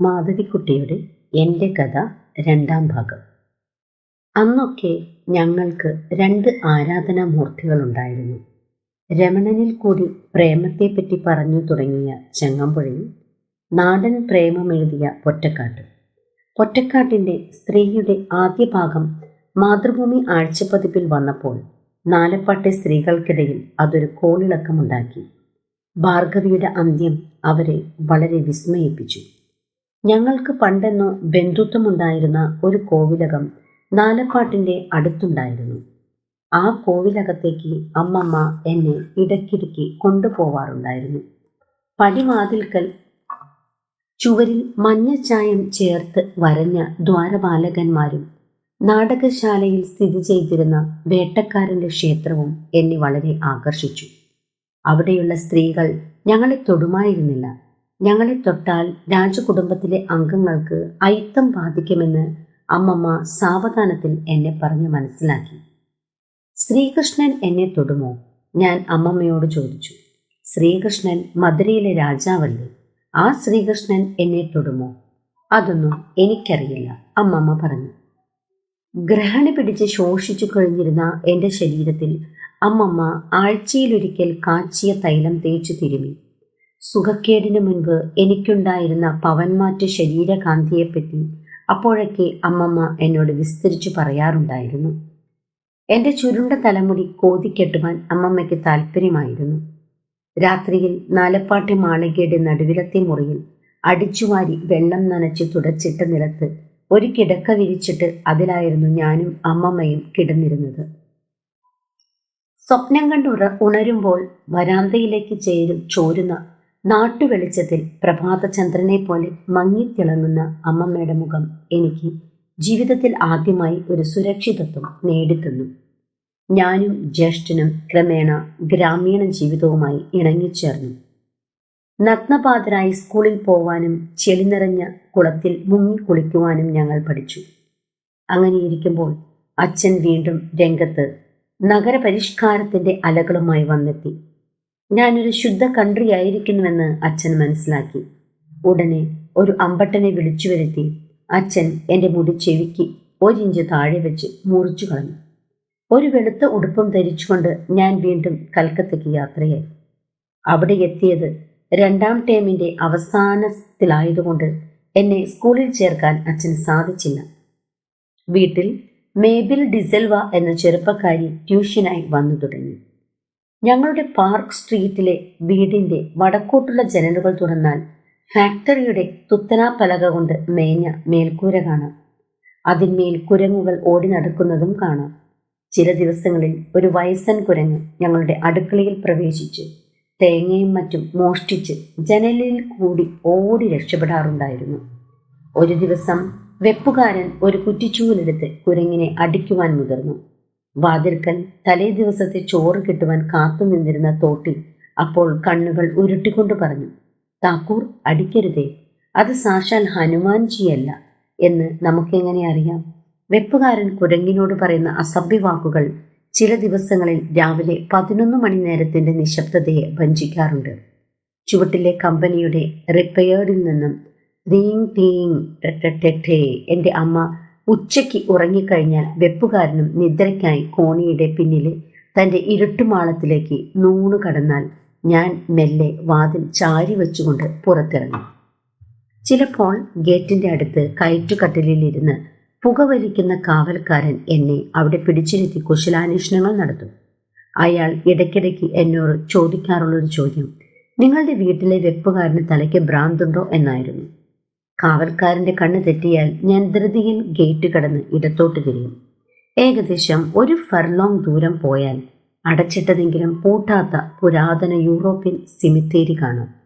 മാധവിക്കുട്ടിയുടെ എന്റെ കഥ രണ്ടാം ഭാഗം. അന്നൊക്കെ ഞങ്ങൾക്ക് രണ്ട് ആരാധനാമൂർത്തികളുണ്ടായിരുന്നു. രമണനിൽ കൂടി പ്രേമത്തെപ്പറ്റി പറഞ്ഞു തുടങ്ങിയ ചെങ്ങമ്പുഴയും നാടൻ പ്രേമമെഴുതിയ പൊറ്റക്കാട്ട്. പൊറ്റക്കാട്ടിന്റെ സ്ത്രീയുടെ ആദ്യ ഭാഗം മാതൃഭൂമി ആഴ്ചപ്പതിപ്പിൽ വന്നപ്പോൾ നാലപ്പാട്ടെ സ്ത്രീകൾക്കിടയിൽ അതൊരു കോളിളക്കമുണ്ടാക്കി. ഭാർഗവിയുടെ അന്ത്യം അവരെ വളരെ വിസ്മയിപ്പിച്ചു. ഞങ്ങൾക്ക് പണ്ടെന്നോ ബന്ധുത്വമുണ്ടായിരുന്ന ഒരു കോവിലകം നാലപ്പാട്ടിന്റെ അടുത്തുണ്ടായിരുന്നു. ആ കോവിലകത്തേക്ക് അമ്മമ്മ എന്നെ ഇടയ്ക്കിടയ്ക്ക് കൊണ്ടുപോവാറുണ്ടായിരുന്നു. പടിവാതിൽക്കൽ ചുവരിൽ മഞ്ഞച്ചായം ചേർത്ത് വരഞ്ഞ ദ്വാരപാലകന്മാരും നാടകശാലയിൽ സ്ഥിതി ചെയ്തിരുന്ന വേട്ടക്കാരന്റെ ക്ഷേത്രവും എന്നെ വളരെ ആകർഷിച്ചു. അവിടെയുള്ള സ്ത്രീകൾ ഞങ്ങളെ തൊടുമായിരുന്നില്ല. ഞങ്ങളെ തൊട്ടാൽ രാജകുടുംബത്തിലെ അംഗങ്ങൾക്ക് അയിത്തം ബാധിക്കുമെന്ന് അമ്മമ്മ സാവധാനത്തിൽ എന്നെ പറഞ്ഞ് മനസ്സിലാക്കി. ശ്രീകൃഷ്ണൻ എന്നെ തൊടുമോ? ഞാൻ അമ്മമ്മയോട് ചോദിച്ചു. ശ്രീകൃഷ്ണൻ മധുരയിലെ രാജാവല്ലേ? ആ ശ്രീകൃഷ്ണൻ എന്നെ തൊടുമോ? അതൊന്നും എനിക്കറിയില്ല അമ്മമ്മ പറഞ്ഞു. ഗ്രഹണി പിടിച്ച് ശോഷിച്ചു കഴിഞ്ഞിരുന്ന എന്റെ ശരീരത്തിൽ അമ്മമ്മ ആഴ്ചയിലൊരിക്കൽ കാച്ചിയ തൈലം തേച്ചു തിരുമി. സുഖക്കേടിന് മുൻപ് എനിക്കുണ്ടായിരുന്ന പവൻമാറ്റ ശരീരകാന്തിയെപ്പറ്റി അപ്പോഴൊക്കെ അമ്മമ്മ എന്നോട് വിസ്തരിച്ചു പറയാറുണ്ടായിരുന്നു. എന്റെ ചുരുണ്ട തലമുടി കോതിക്കെട്ടുവാൻ അമ്മമ്മയ്ക്ക് താല്പര്യമായിരുന്നു രാത്രിയിൽ നാലപ്പാട്ടി മാളികയുടെ നടുവിലത്തെ മുറിയിൽ അടിച്ചുവാരി വെള്ളം നനച്ച് തുടച്ചിട്ട നിലത്ത് ഒരു കിടക്ക വിരിച്ചിട്ട് അതിലായിരുന്നു ഞാനും അമ്മമ്മയും കിടന്നിരുന്നത്. സ്വപ്നം കണ്ട് ഉണരുമ്പോൾ വരാന്തയിലേക്ക് ചേരും ചോരുന്ന നാട്ടുവെളിച്ചത്തിൽ പ്രഭാതചന്ദ്രനെ പോലെ മങ്ങിത്തിളങ്ങുന്ന അമ്മമ്മയുടെ മുഖം എനിക്ക് ജീവിതത്തിൽ ആദ്യമായി ഒരു സുരക്ഷിതത്വം നേടിത്തന്നു. ഞാനും ജ്യേഷ്ഠനും ക്രമേണ ഗ്രാമീണ ജീവിതവുമായി ഇണങ്ങിച്ചേർന്നു. നഗ്നപാതരായി സ്കൂളിൽ പോവാനും ചെളി നിറഞ്ഞ കുളത്തിൽ മുങ്ങി കുളിക്കുവാനും ഞങ്ങൾ പഠിച്ചു. അങ്ങനെയിരിക്കുമ്പോൾ അച്ഛൻ വീണ്ടും രംഗത്ത് നഗരപരിഷ്കാരത്തിന്റെ അലകളുമായി വന്നെത്തി. ഞാനൊരു ശുദ്ധ കൺട്രി ആയിരിക്കുന്നുവെന്ന് അച്ഛൻ മനസ്സിലാക്കി. ഉടനെ ഒരു അമ്പട്ടനെ വിളിച്ചു വരുത്തി അച്ഛൻ എന്റെ മുടി ചെവിക്ക് ഒരിഞ്ച് താഴെ വെച്ച് മുറിച്ചു കളഞ്ഞു. ഒരു വെളുത്ത ഉടുപ്പും ധരിച്ചുകൊണ്ട് ഞാൻ വീണ്ടും കൽക്കത്തയ്ക്ക് യാത്രയായി. അവിടെ എത്തിയത് രണ്ടാം ടേമിന്റെ അവസാനത്തിലായതുകൊണ്ട് എന്നെ സ്കൂളിൽ ചേർക്കാൻ അച്ഛന് സാധിച്ചില്ല. വീട്ടിൽ മേബിൽ ഡിസൽവ എന്ന ചെറുപ്പക്കാരി ട്യൂഷനായി വന്നു തുടങ്ങി. ഞങ്ങളുടെ പാർക്ക് സ്ട്രീറ്റിലെ വീടിന്റെ വടക്കോട്ടുള്ള ജനലുകൾ തുറന്നാൽ ഫാക്ടറിയുടെ തുത്തനാ പലക കൊണ്ട് മേഞ്ഞ മേൽക്കൂര കാണാം. അതിന്മേൽ കുരങ്ങുകൾ ഓടി നടക്കുന്നതും കാണാം. ചില ദിവസങ്ങളിൽ ഒരു വയസ്സൻ കുരങ്ങ് ഞങ്ങളുടെ അടുക്കളയിൽ പ്രവേശിച്ച് തേങ്ങയും മറ്റും മോഷ്ടിച്ച് ജനലിൽ കൂടി ഓടി രക്ഷപ്പെടാറുണ്ടായിരുന്നു. ഒരു ദിവസം വെപ്പുകാരൻ ഒരു കുറ്റിച്ചൂലെടുത്ത് കുരങ്ങിനെ അടിക്കുവാൻ മുതിർന്നു. വാതിൽക്കൽ തലേ ദിവസത്തെ ചോറ് കിട്ടുവാൻ കാത്തു നിന്നിരുന്ന തോട്ടി അപ്പോൾ കണ്ണുകൾ ഉരുട്ടിക്കൊണ്ട് പറഞ്ഞു താക്കൂർ അടിക്കരുതേ. അത് സാക്ഷാൽ ഹനുമാൻജിയല്ല എന്ന് നമുക്കെങ്ങനെ അറിയാം? വെപ്പുകാരൻ കുരങ്ങിനോട് പറയുന്ന അസഭ്യവാക്കുകൾ ചില ദിവസങ്ങളിൽ രാവിലെ പതിനൊന്ന് മണി നേരത്തിന്റെ നിശബ്ദതയെ വഞ്ചിക്കാറുണ്ട് ചുവട്ടിലെ കമ്പനിയുടെ റിപ്പയേർഡിൽ നിന്നും ടീങ് ടെട്ടെ എന്റെ അമ്മ ഉച്ചയ്ക്ക് ഉറങ്ങിക്കഴിഞ്ഞാൽ വെപ്പുകാരനും നിദ്രയ്ക്കായി കോണിയുടെ പിന്നിലെ തന്റെ ഇരുട്ടുമാളത്തിലേക്ക് നൂണു കടന്നാൽ ഞാൻ മെല്ലെ വാതിൽ ചാരി വെച്ചുകൊണ്ട് പുറത്തിറങ്ങും. ചിലപ്പോൾ ഗേറ്റിന്റെ അടുത്ത് കയറ്റുകട്ടിലിരുന്ന് പുകവലിക്കുന്ന കാവൽക്കാരൻ എന്നെ അവിടെ പിടിച്ചിരുത്തി കുശലാന്വേഷണങ്ങൾ നടത്തും. അയാൾ ഇടയ്ക്കിടയ്ക്ക് എന്നോട് ചോദിക്കാറുള്ളൊരു ചോദ്യം നിങ്ങളുടെ വീട്ടിലെ വെപ്പുകാരന് തലയ്ക്ക് ഭ്രാന്തുണ്ടോ? എന്നായിരുന്നു. കാവൽക്കാരന്റെ കണ്ണ് തെറ്റിയാൽ ഞാൻ ധൃതിയിൽ ഗേറ്റ് കടന്ന് ഇടത്തോട്ട് തിരിയും. ഏകദേശം ഒരു ഫർലോങ് ദൂരം പോയാൽ അടച്ചിട്ടതെങ്കിലും പൂട്ടാത്ത പുരാതന യൂറോപ്യൻ സിമിത്തേരി കാണാം.